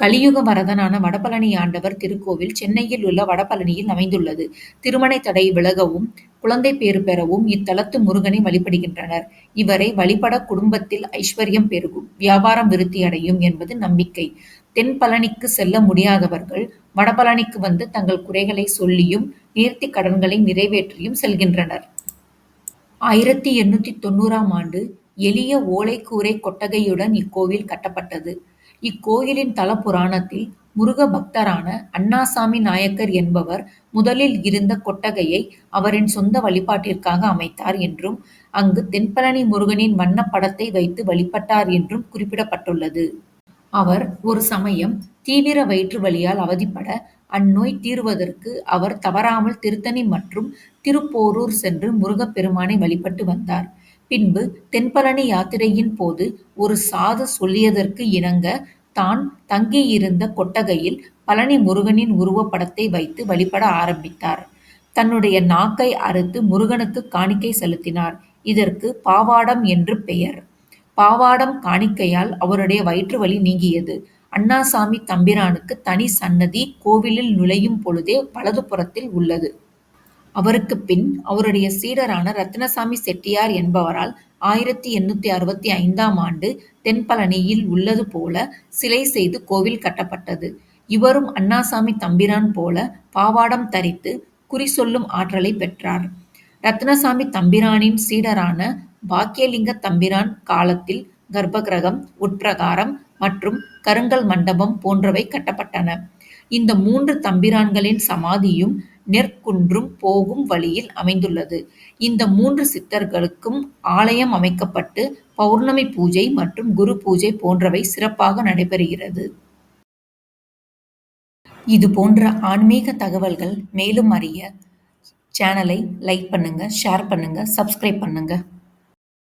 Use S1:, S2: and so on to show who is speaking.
S1: கலியுக வரதனான வடபழனி ஆண்டவர் திருக்கோவில் சென்னையில் உள்ள வடபழனியில் அமைந்துள்ளது. திருமண தடை விலகவும், குழந்தைப் பேறு பெறவும் இத்தலத்து முருகனை வழிபடுகின்றனர். இவரை வழிபட குடும்பத்தில் ஐஸ்வர்யம் பெருகும், வியாபாரம் விருத்தி அடையும் என்பது நம்பிக்கை. தென்பழனிக்கு செல்ல முடியாதவர்கள் வடபழனிக்கு வந்து தங்கள் குறைகளை சொல்லியும், நேர்த்திக் கடன்களை நிறைவேற்றியும் செல்கின்றனர். ஆயிரத்தி எண்ணூத்தி தொண்ணூறாம் ஆண்டு எளிய ஓலைக்கூரை கொட்டகையுடன் இக்கோவில் கட்டப்பட்டது. இக்கோயிலின் தலபுராணத்தில் முருக பக்தரான அண்ணாசாமி நாயக்கர் என்பவர் முதலில் இருந்த கொட்டகையை அவரின் சொந்த வழிபாட்டிற்காக அமைத்தார் என்றும், அங்கு தென்பழனி முருகனின் வண்ணப் படத்தை வைத்து வழிபட்டார் என்றும் குறிப்பிடப்பட்டுள்ளது. அவர் ஒரு சமயம் தீவிர வயிற்று வலியால் அவதிப்பட, அந்நோய் தீர்வதற்கு அவர் தவறாமல் திருத்தணி மற்றும் திருப்போரூர் சென்று முருகப்பெருமானை வழிபட்டு வந்தார். பின்பு தென்பழனி யாத்திரையின் போது ஒரு சாது சொல்லியதற்கு இணங்க தான் தங்கியிருந்த கொட்டகையில் பழனி முருகனின் உருவப் படத்தை வைத்து வழிபட ஆரம்பித்தார். தன்னுடைய நாக்கை அறுத்து முருகனுக்கு காணிக்கை செலுத்தினார். இதற்கு பாவாடம் என்று பெயர். பாவாடம் காணிக்கையால் அவருடைய வயிற்று வலி நீங்கியது. அண்ணாசாமி தம்பிரானுக்கு தனி சன்னதி கோவிலில் நுழையும் பொழுதே வலது புறத்தில் உள்ளது. அவருக்குப் பின் அவருடைய சீடரான ரத்தினசாமி செட்டியார் என்பவரால் ஆயிரத்து எண்ணூற்று அறுபத்து ஐந்தாம் ஆண்டு தென்பழனியில் உள்ளது போல சிலை செய்து கோவில் கட்டப்பட்டது. இவரும் அண்ணாசாமி தம்பிரான் போல பாவாடம் தரித்து குறி சொல்லும் ஆற்றலைப் பெற்றார். ரத்தினசாமி தம்பிரானின் சீடரான பாக்கியலிங்க தம்பிரான் காலத்தில் கர்ப்பகிருஹம், உட்பிரகாரம் மற்றும் கருங்கல் மண்டபம் போன்றவை கட்டப்பட்டன. இந்த மூன்று தம்பிரான்களின் சமாதியும் நெற்குன்றும் போகும் வழியில் அமைந்துள்ளது. இந்த மூன்று சித்தர்களுக்கும் ஆலயம் அமைக்கப்பட்டு பவுர்ணமி பூஜை மற்றும் குரு பூஜை போன்றவை சிறப்பாக நடைபெறுகிறது. இது போன்ற ஆன்மீக தகவல்கள் மேலும் அறிய சேனலை லைக் பண்ணுங்க, ஷேர் பண்ணுங்க, சப்ஸ்கிரைப் பண்ணுங்க.